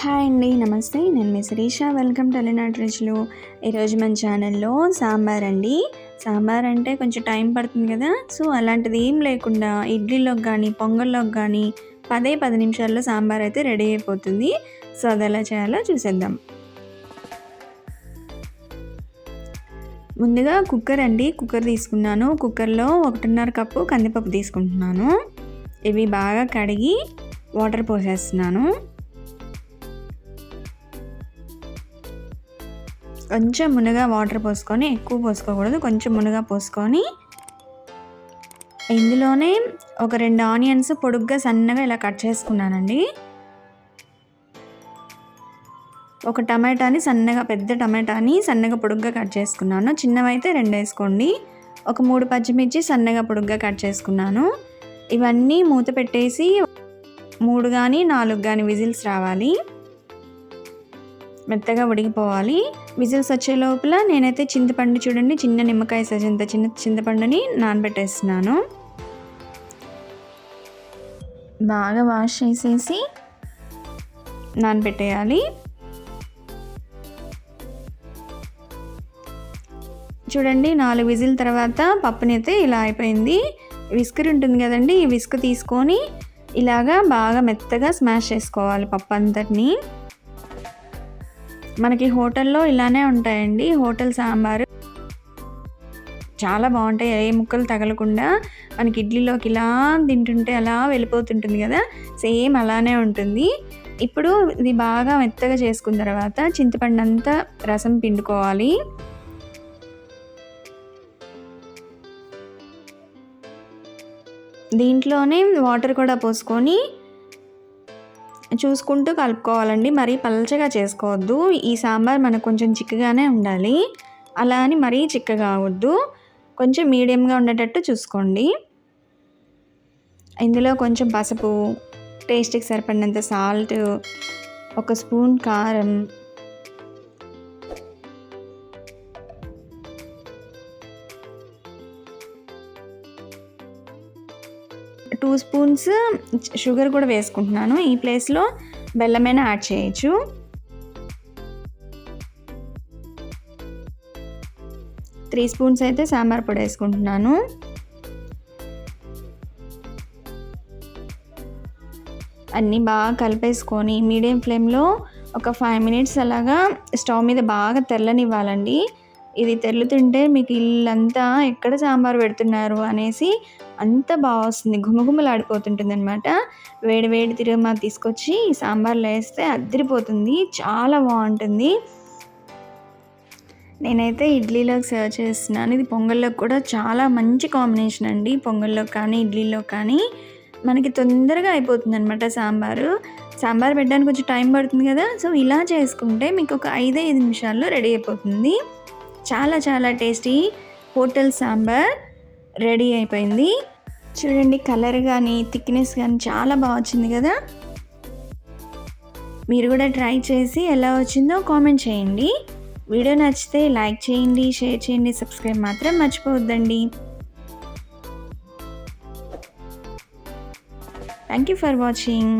Hi అండి నమస్తే. నేను మీ శిరీష. వెల్కమ్ టెలినాట్ అలినాట్ ఈరోజు మన ఛానల్లో సాంబార్ అండి. సాంబార్ అంటే కొంచెం టైం పడుతుంది కదా. సో అలాంటిది ఏం లేకుండా ఇడ్లీలోకి కానీ పొంగల్లోకి కానీ పదే పది నిమిషాల్లో సాంబార్ అయితే రెడీ అయిపోతుంది. సో అది ఎలా చేయాలో చూసేద్దాం. ముందుగా కుక్కర్ అండి. కుక్కర్ తీసుకున్నాను. కుక్కర్లో ఒకటిన్నర కప్పు కందిపప్పు తీసుకుంటున్నాను. ఇవి బాగా కడిగి వాటర్ పోసేస్తున్నాను. కొంచెం మునగా వాటర్ పోసుకొని ఎక్కువ పోసుకోకూడదు. కొంచెం మునగా పోసుకొని ఇందులోనే ఒక రెండు ఆనియన్స్ పొడుగ్గా సన్నగా ఇలా కట్ చేసుకున్నానండి. ఒక టమాటాని సన్నగా పెద్ద టమాటాని సన్నగా పొడుగ్గా కట్ చేసుకున్నాను. చిన్నవైతే రెండు వేసుకోండి. ఒక మూడు పచ్చిమిర్చి సన్నగా పొడుగ్గా కట్ చేసుకున్నాను. ఇవన్నీ మూత పెట్టేసి మూడు కానీ నాలుగు కానీ విజిల్స్ రావాలి. మెత్తగా ఉడికిపోవాలి. విజిల్స్ వచ్చే లోపల నేనైతే చింతపండు చూడండి చిన్న నిమ్మకాయ సజంత చిన్న చింతపండుని నానబెట్టేస్తున్నాను. బాగా వాష్ చేసేసి నానబెట్టేయాలి. చూడండి నాలుగు విజిల్ తర్వాత పప్పునైతే ఇలా అయిపోయింది. విస్కర్ ఉంటుంది కదండి ఈ విస్క్ తీసుకొని ఇలాగా బాగా మెత్తగా స్మాష్ చేసుకోవాలి పప్పు అంతటిని. మనకి హోటల్లో ఇలానే ఉంటాయండి. హోటల్ సాంబారు చాలా బాగుంటాయి. ఏ ముక్కలు తగలకుండా మనకి ఇడ్లీలోకి ఇలా తింటుంటే అలా వెళ్ళిపోతుంటుంది కదా. సేమ్ అలానే ఉంటుంది. ఇప్పుడు ఇది బాగా మెత్తగా చేసుకున్న తర్వాత చింతపండు అంతా రసం పిండుకోవాలి. దీంట్లోనే వాటర్ కూడా పోసుకొని చూసుకుంటూ కలుపుకోవాలండి. మరీ పలచగా చేసుకోవద్దు. ఈ సాంబార్ మనకు కొంచెం చిక్కగానే ఉండాలి. అలా అని మరీ చిక్కగా అవద్దు. కొంచెం మీడియంగా ఉండేటట్టు చూసుకోండి. ఇందులో కొంచెం పసుపు టేస్ట్కి సరిపడినంత సాల్ట్ ఒక స్పూన్ కారం టూ స్పూన్స్ షుగర్ కూడా వేసుకుంటున్నాను. ఈ ప్లేస్లో బెల్లమైనా యాడ్ చేయొచ్చు. త్రీ స్పూన్స్ అయితే సాంబార్ పొడి వేసుకుంటున్నాను. అన్నీ బాగా కలిపేసుకొని మీడియం ఫ్లేమ్లో ఒక ఫైవ్ మినిట్స్ అలాగా స్టవ్ మీద బాగా తెల్లనివ్వాలండి ఇది తెల్లుతుంటే మీకు ఇల్లంతా ఎక్కడ సాంబార్ పెడుతున్నారు అనేసి అంత బాగా వస్తుంది. ఘుమఘుమలాడిపోతుంటుంది అనమాట వేడి వేడి మాకు తీసుకొచ్చి సాంబార్లో వేస్తే అద్దరిపోతుంది. చాలా బాగుంటుంది. నేనైతే ఇడ్లీలోకి సర్వ్ చేస్తున్నాను. ఇది పొంగల్లోకి కూడా చాలా మంచి కాంబినేషన్ అండి. పొంగల్లో కానీ ఇడ్లీలో కానీ మనకి తొందరగా అయిపోతుంది అనమాట సాంబారు. సాంబార్ పెట్టడానికి కొంచెం టైం పడుతుంది కదా. సో ఇలా చేసుకుంటే మీకు ఒక ఐదైదు నిమిషాల్లో రెడీ అయిపోతుంది. చాలా చాలా టేస్టీ హోటల్ సాంబార్ రెడీ అయిపోయింది. చూడండి కలర్ కానీ థిక్నెస్ కానీ చాలా బాగా వచ్చింది కదా. మీరు కూడా ట్రై చేసి ఎలా వచ్చిందో కామెంట్ చేయండి. వీడియో నచ్చితే లైక్ చేయండి షేర్ చేయండి సబ్స్క్రైబ్ మాత్రం మర్చిపోవద్దండి. Thank you for watching